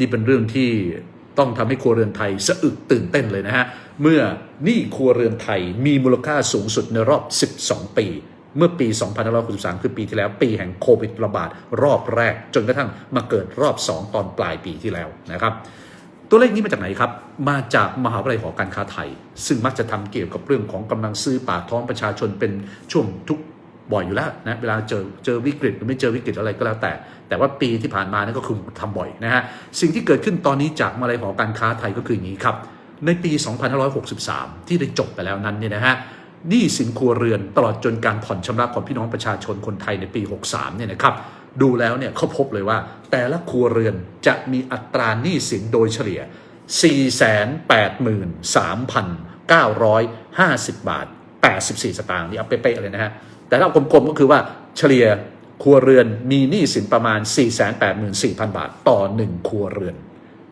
นี่เป็นเรื่องที่ต้องทำให้ครัวเรือนไทยสะอึกตื่นเต้นเลยนะฮะ เมื่อหนี้ครัวเรือนไทยมีมูลค่าสูงสุดในรอบ 12 ปี เมื่อปี 2563 คือปีที่แล้วปีแห่งโควิดระบาดรอบแรก จนกระทั่งมาเกิดรอบ 2 ตอนปลายปีที่แล้วนะครับ ตัวเลขนี้มาจากไหนครับ มาจากมหาวิทยาลัยหอการค้าไทย ซึ่งมักจะทำเกี่ยวกับเรื่องของกำลังซื้อปากท้องประชาชนเป็นช่วงทุก บ่อยอยู่แล้วนะเวลาเจอเจอวิกฤตหรือไม่เจอวิกฤตอะไรก็แล้วแต่ แต่ว่าปีที่ผ่านมานั่นก็คือทำบ่อยนะฮะสิ่งที่เกิดขึ้นตอนนี้จากมาลัยหอการค้าไทยก็คืออย่างนี้ครับในปี 2563 ที่ได้จบไปแล้วนั้นเนี่ยนะฮะหนี้สินครัวเรือนตลอดจนการผ่อนชำระของพี่น้องประชาชนคนไทยในปี 63 เนี่ยนะครับดูแล้วเนี่ยเขาพบเลยว่า แต่ละครัวเรือนจะมีอัตราหนี้สินโดยเฉลี่ย 483,950 บาท 84 สตางค์นี่เอาเป๊ะๆเลยนะฮะ แต่ถ้าเอากลมๆก็คือว่าเฉลี่ยครัวเรือนมีหนี้สินประมาณ 484,000 บาทต่อ 1 ครัวเรือน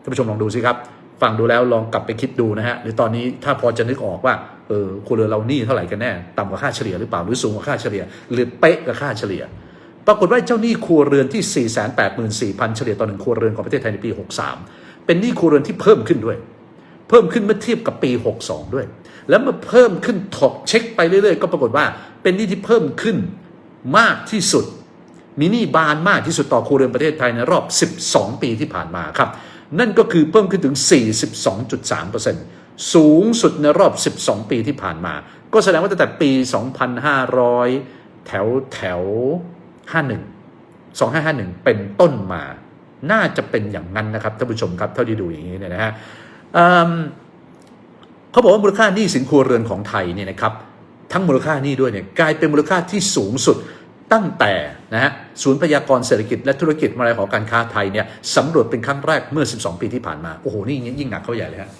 ท่านผู้ชมลองดูสิครับฟังดูแล้วลองกลับไปคิดดูนะฮะหรือตอนนี้ถ้าพอจะนึกออกว่าเออครัวเรือนเราหนี้เท่าไหร่กันแน่ต่ำกว่าค่าเฉลี่ยหรือเปล่าหรือสูงกว่าค่าเฉลี่ย หรือเป๊ะกับค่าเฉลี่ย ปรากฏว่าเจ้าหนี้ครัวเรือนที่ 484,000 เฉลี่ยต่อหนึ่งครัวเรือนของประเทศไทยในปี 63 เป็นหนี้ครัวเรือนที่เพิ่มขึ้นด้วย เพิ่มขึ้นเมื่อเทียบกับปี 62 ด้วย แล้วเมื่อเพิ่มขึ้นถกเช็คไปเรื่อย ๆ ก็ปรากฏว่าเป็นหนี้ที่เพิ่มขึ้นมากที่สุด มีหนี้บานมากที่สุดต่อครัวเรือนประเทศไทยในรอบ 12 ปีที่ผ่านมาครับ นั่นก็คือเพิ่มขึ้นถึง 42.3%สูงสุดในรอบ 12 ปีที่ผ่านมา ก็แสดงว่าตั้งแต่ปี 2,500 แถวแถว 51 2551 เป็นต้นมา น่าจะเป็นอย่างนั้นนะครับท่านผู้ชมครับ เท่าที่ดูอย่างนี้เนี่ยนะฮะ เขาบอกว่ามูลค่าหนี้สินครัวเรือนของไทยเนี่ยนะครับทั้งมูลค่านี้ด้วยเนี่ยกลายเป็นมูลค่าที่สูงสุดตั้งแต่นะฮะศูนย์พยากรณ์เศรษฐกิจและธุรกิจมาวิทยาลัยหอการค้าไทยเนี่ยสำรวจเป็นครั้งแรกเมื่อ 12 ปีที่ผ่านมา โอ้โห นี่ยิ่งหนักเข้าใหญ่เลยฮะ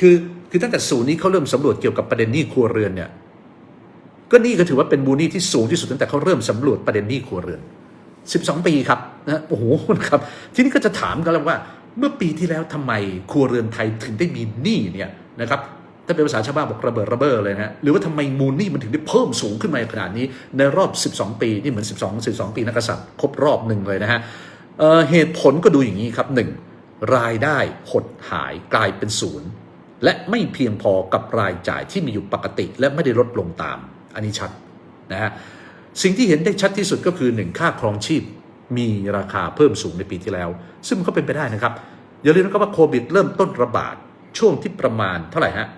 คือคือตั้งแต่ศูนย์นี้เขาเริ่มสำรวจเกี่ยวกับประเด็นหนี้ครัวเรือนเนี่ยก็นี่ก็ถือว่าเป็นมูนี้ที่สูงที่สุดตั้งแต่เขาเริ่มสำรวจประเด็นหนี้ครัวเรือน 12 ปีครับนะโอ้โหครับ ทีนี้ก็จะถามกันแล้วว่า เมื่อปีที่แล้วทำไมครัวเรือนไทยถึงได้มีหนี้เนี่ยนะครับถ้าเป็นภาษาชาวบ้านบอกระเบิดระเบ้อเลยนะฮะหรือว่าทำไมมูลหนี้มันถึงได้เพิ่มสูงขึ้นมาขนาดนี้ ในรอบ 12 ปีนี่เหมือน 12 12 ปีนักกษัตริย์ครบรอบหนึ่งเลยนะฮะเเหตุผลก็ดูอย่างนี้ครับหนึ่งรายได้หดหายกลายเป็นศูนย์และไม่เพียงพอกับรายจ่ายที่มีอยู่ปกติ และไม่ได้ลดลงตาม อันนี้ชัดนะฮะสิ่งที่เห็นได้ชัดที่สุดก็คือ 1 ค่าครองชีพ มีราคาเพิ่มสูงในปีที่แล้ว ซึ่งมันก็เป็นไปได้นะครับ อย่าลืมนะครับว่าโควิดเริ่มต้นระบาดช่วงที่ประมาณเท่าไหร่ฮะ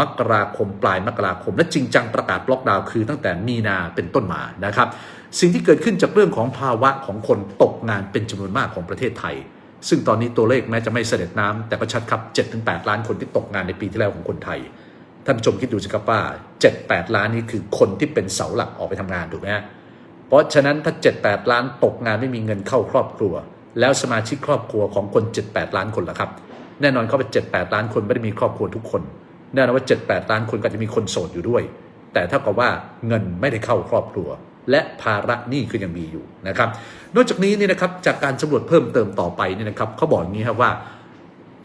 มกราคมปลายมกราคม และจริงจังประกาศล็อกดาวน์คือตั้งแต่มีนาเป็นต้นมานะครับ สิ่งที่เกิดขึ้นจากเรื่องของภาวะของคนตกงานเป็นจำนวนมากของประเทศไทย ซึ่งตอนนี้ตัวเลขแม้จะไม่เสด็จน้ำแต่ก็ชัดครับ 7-8 ล้านคนที่ตกงานในปีที่แล้วของคนไทย ท่านผู้ชมคิดดูสิครับว่า 7-8 ล้านนี้คือคนที่เป็นเสาหลักออกไปทำงานถูกไหมฮะ เพราะฉะนั้นถ้า 7-8 ล้านตกงานไม่มีเงินเข้าครอบครัว แล้วสมาชิกครอบครัวของคน 7-8 ล้านคนล่ะครับ แน่นอนเขาเป็น 7-8 ล้านคนไม่ได้มีครอบครัวทุกคน แน่นอนว่า 7-8 ล้านคนก็จะมีคนโสดอยู่ด้วย แต่เท่ากับว่าเงินไม่ได้เข้าครอบครัว และภาระหนี้คือยังมีอยู่นะครับ นอกจากนี้นี่นะครับจากการสำรวจเพิ่มเติมต่อไปนี่นะครับเขาบอกอย่างนี้ครับว่า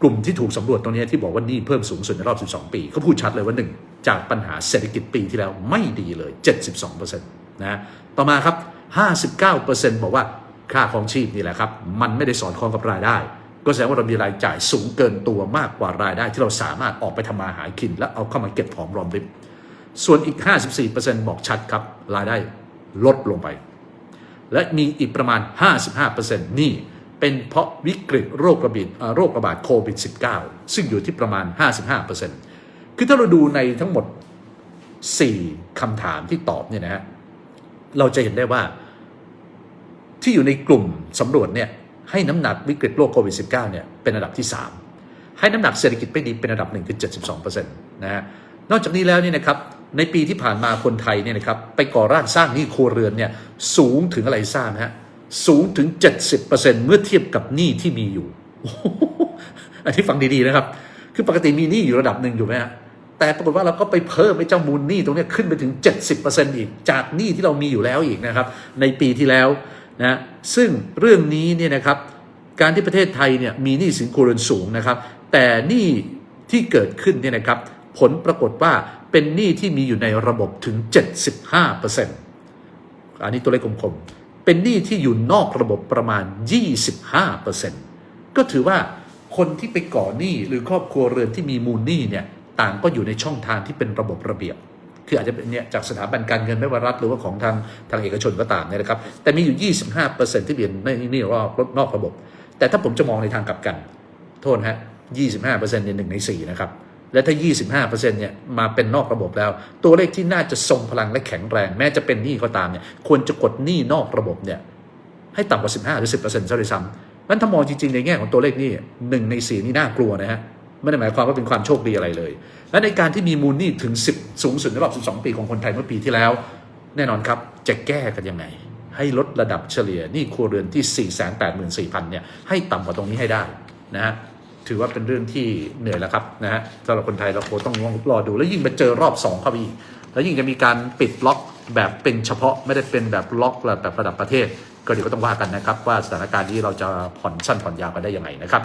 กลุ่มที่ถูกสำรวจตรงนี้ที่บอกว่านี้เพิ่มสูงสุดในรอบ 12 ปีเขาพูดชัดเลยว่า 1 จากปัญหาเศรษฐกิจปีที่แล้วไม่ดีเลย 72% นะต่อมาครับ 59%บอกว่าค่าของชีพนี่แหละครับ มันไม่ได้สอดคล้องกับรายได้ ก็แสดงว่าเรามีรายจ่ายสูงเกินตัวมากกว่ารายได้ ที่เราสามารถออกไปทำมาหากิน และเอาเข้ามาเก็บหอมรอมริบส่วนอีก 54%บอกชัดครับรายได้ลดลงไป และมีอีกประมาณ 55%นี่เป็นเพราะวิกฤตโรคระบาดโรคระบาดโควิด -19 ซึ่งอยู่ที่ประมาณ 55%คือถ้าเราดูในทั้งหมด 4 คำถามที่ตอบเนี่ยนะฮะ เราจะเห็นได้ว่า ที่อยู่ในกลุ่มสำรวจเนี่ยให้น้ำหนักวิกฤตโรคโควิด -19 เนี่ยเป็นอันดับที่ 3 ให้น้ำหนักเศรษฐกิจไม่ดีเป็นอันดับหนึ่งคือ 72%นะฮะนอกจากนี้แล้วเนี่ยนะครับในปีที่ผ่านมาคนไทยเนี่ยนะครับไปก่อร่างสร้างหนี้ครัวเรือนเนี่ยสูงถึงอะไรทราบฮะสูงถึง 70%เมื่อเทียบกับหนี้ที่มีอยู่ อันที่ฟังดีๆนะครับ คือปกติมีหนี้อยู่ระดับหนึ่งอยู่ไหมฮะ แต่ปรากฏว่าเราก็ไปเพิ่มไอ้เจ้ามูลหนี้ตรงนี้ขึ้นไปถึง 70%อีกจากหนี้ที่เรามีอยู่แล้วอีกนะครับ ในปีที่แล้วนะซึ่งเรื่องนี้เนี่ยนะครับการที่ประเทศไทยเนี่ยมีหนี้สินครัวเรือนสูงนะครับ แต่หนี้ที่เกิดขึ้นเนี่ยนะครับ ผลปรากฏว่าเป็นหนี้ที่มีอยู่ในระบบถึง 75%อันนี้ตัวเลขกลมๆ เป็นหนี้ที่อยู่นอกระบบประมาณ 25%ก็ถือว่าคนที่ไปก่อหนี้หรือครอบครัวเรือนที่มีมูลหนี้เนี่ย ต่างก็อยู่ในช่องทางที่เป็นระบบระเบียบ คืออาจจะเป็นเนี่ยจากสถาบันการเงินไม่ว่ารัฐหรือว่าของทางทางเอกชนก็ตามเนี่ยนะครับ แต่มีอยู่ 25%ที่เป็นหนี้รอบนอกระบบ แต่ถ้าผมจะมองในทางกลับกัน โทษฮะ 25%เนี่ยหนึ่งในสี่นะครับและถ้า 25%เนี่ย มาเป็นนอกระบบแล้ว ตัวเลขที่น่าจะทรงพลังและแข็งแรง แม้จะเป็นหนี้ก็ตามเนี่ย ควรจะกดหนี้นอกระบบเนี่ย ให้ต่ำกว่า 15 หรือ 10%ซะด้วยซ้ำนั้นถ้ามองจริง ๆ ในแง่ของตัวเลขนี่หนึ่งในสี่นี่น่ากลัวนะฮะ ไม่ได้หมายความว่าเป็นความโชคดีอะไรเลย และในการที่มีมูลนี้ถึง 10 สูงสุดในรอบ 12 ปีของคนไทยเมื่อปีที่แล้ว แน่นอนครับจะแก้กันยังไง ให้ลดระดับเฉลี่ยนี้ครัวเรือนที่ 484,000เนี่ยให้ต่ำกว่าตรงนี้ให้ได้นะฮะถือว่าเป็นเรื่องที่เหนื่อยแล้วครับนะฮะสำหรับคนไทยเราคงต้องรอดู แล้วยิ่งไปเจอรอบ2เข้าไปอีกแล้วยิ่งจะมีการปิดล็อกแบบเป็นเฉพาะไม่ได้เป็นแบบล็อกแบบระดับประเทศ ก็เดี๋ยวก็ต้องว่ากันนะครับ ว่าสถานการณ์นี้เราจะผ่อนสั้นผ่อนยาวกันได้ยังไงนะครับ